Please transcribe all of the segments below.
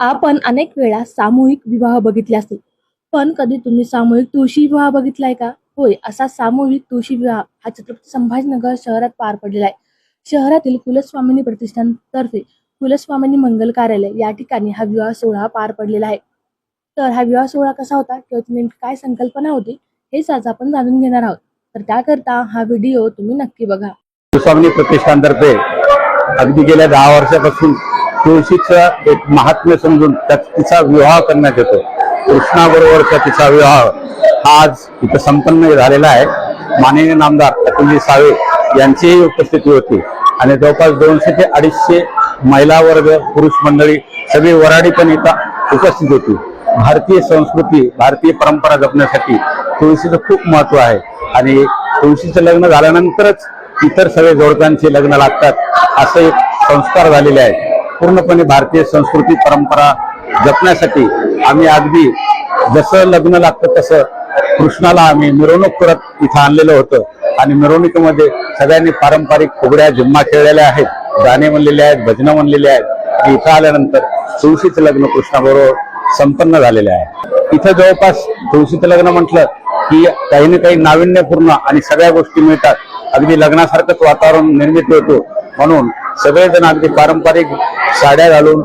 आपण अनेक वेळा सामूहिक विवाह बघितले असतील. पण कधी तुम्ही सामूहिक तुळशी विवाह बघितलाय का? होय असा सामूहिक तुळशी विवाह हा छत्रपती संभाजीनगर शहरात पार पडलेला आहे. शहरातील कुलस्वामिनी प्रतिष्ठानतर्फे कुलस्वामिनी मंगल कार्यालय या ठिकाणी हा विवाह सोहळा पार पडलेला आहे. तर हा विवाह सोहळा कसा होता? किंवा ती नेमकी काय संकल्पना होती? हेच आज आपण जाणून घेणार आहोत. तर त्याकरता हा व्हिडिओ तुम्ही नक्की बघा. कुलस्वामिनी प्रतिष्ठानतर्फे अगदी गेल्या दहा वर्षापासून तुळशीचं एक महात्म्य समजून त्यात तिचा विवाह करण्यात येतो. कृष्णाबरोबरचा तिचा विवाह हा आज इथं संपन्न झालेला आहे. माननीय नामदार अतुलजी सावे यांचीही उपस्थिती होती. आणि जवळपास दोनशे ते अडीचशे महिला वर्ग पुरुष मंडळी सगळी वराडी पण इथं उपस्थित होती. भारतीय संस्कृती भारतीय परंपरा जपण्यासाठी तुळशीचं खूप महत्त्व आहे. आणि तुळशीचं लग्न झाल्यानंतरच इतर सगळे जोडकांचे लग्न लागतात असे एक संस्कार झालेले आहेत पूर्णपणे भारतीय संस्कृती परंपरा जपण्यासाठी आम्ही अगदी जसं लग्न लागतं तसं कृष्णाला आम्ही मिरवणूक करत इथं आणलेलं होतं. आणि मिरवणुकीमध्ये सगळ्यांनी पारंपरिक फुगड्या झिम्मा खेळलेल्या आहेत गाणे म्हणलेले आहेत भजनं म्हणलेले आहेत. इथं आल्यानंतर तुळशीचं लग्न कृष्णाबरोबर संपन्न झालेले आहे. इथं जवळपास तुळशीचं लग्न म्हटलं की काही ना काही नाविन्यपूर्ण आणि सगळ्या गोष्टी मिळतात. अगदी लग्नासारखंच वातावरण निर्मित होतो. म्हणून सगळेजण अगदी पारंपरिक साड्या घालून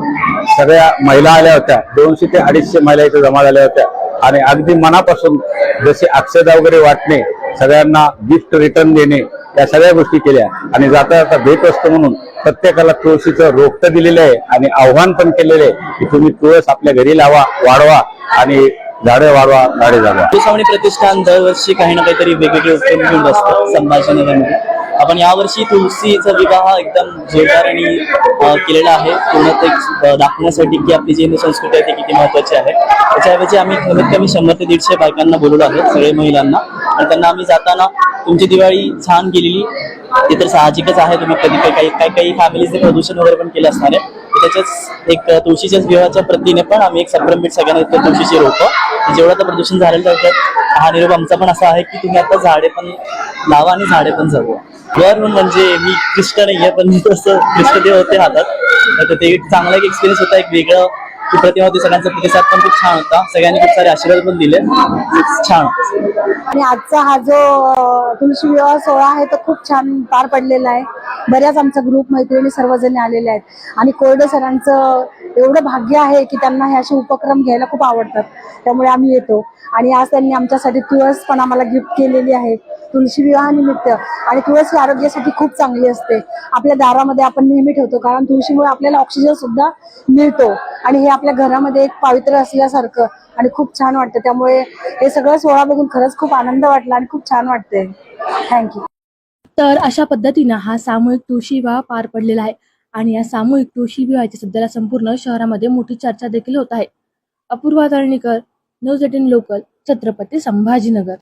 सगळ्या महिला आल्या होत्या. दोनशे ते अडीचशे महिला इथे जमा झाल्या होत्या. आणि अगदी मनापासून जसे अक्षदा वगैरे वाटणे सगळ्यांना गिफ्ट रिटर्न देणे या सगळ्या गोष्टी केल्या. आणि जाता जाता भेट असतो म्हणून प्रत्येकाला तुळशीचं रोपटं दिलेलं आहे आणि आव्हान पण केलेलं आहे की तुम्ही तुळस आपल्या घरी लावा वाढवा आणि झाडे वाढवा झाडे जागवा प्रतिष्ठान दरवर्षी काही ना काहीतरी वेगवेगळे उपक्रम घेऊन बसतं संभाषण आपण यावर्षी तुळशीचा विवाह एकदम जोरदार आणि केलेला आहे. पूर्ण ते दाखवण्यासाठी की आपली जी संस्कृती आहे ती किती महत्वाची आहे. त्याच्याऐवजी आम्ही कमीत कमी शंभर ते दीडशे बायकांना बोलवलं आहे सगळे महिलांना. आणि त्यांना आम्ही जाताना तुमची दिवाळी छान गेलेली. ते तर साहजिकच आहे तुम्ही कधी काही काही काही काही फॅमिलीजने प्रदूषण वगैरे पण केलं असणार आहे. त्याच्याच एक तुळशीच्याच विवाहाच्या प्रतीने पण आम्ही एक संभ्रम सगळ्यांना तुळशीची रोपं जेवढं आता प्रदूषण झालेलं त्याच्यात हा निरोप आमचा पण असा आहे की तुम्ही आता झाडे पण लावा आणि झाडे पण जगवा. वर म्हणजे मी कृष्ण आहे पण मी तसं कृष्णदेव होते हातात. तर ते एक चांगला एक एक्सपिरियन्स होता एक वेगळं ती प्रतिमा होती सगळ्यांचा प्रतिसाद पण खूप छान होता. सगळ्यांनी खूप सारे आशीर्वाद पण दिले. छान. आणि आजचा हा जो तुळशी विवाह सोहळा आहे तो खूप छान पार पडलेला आहे. बऱ्याच आमचा ग्रुप मैत्रिणी सर्वजणी आलेले आहेत. आणि कोरडे सरांचं एवढं भाग्य आहे की त्यांना हे असे उपक्रम घ्यायला खूप आवडतात. त्यामुळे आम्ही येतो. आणि आज त्यांनी आमच्यासाठी तुळस पण आम्हाला गिफ्ट केलेली आहे. तुळशी विवाहानिमित्त आणि तुळस ही आरोग्यासाठी खूप चांगली असते. आपल्या दारामध्ये आपण नेहमी ठेवतो कारण तुळशीमुळे आपल्याला ऑक्सिजन सुद्धा मिळतो. आणि हे आपल्या घरामध्ये एक पावित्र्य असल्यासारखं आणि खूप छान वाटतं. त्यामुळे हे सगळं सोहळा बघून खरंच खूप आनंद वाटला आणि खूप छान वाटतंय. थँक्यू तर अशा पद्धतीनं हा सामूहिक तुळशी विवाह पार पडलेला आहे आणि या सामूहिक तुळशी विवाहाची सध्याला संपूर्ण शहरामध्ये मोठी चर्चा देखील होत आहे. Apurva Talnikar news eighteen local Chhatrapati Sambhajinagar.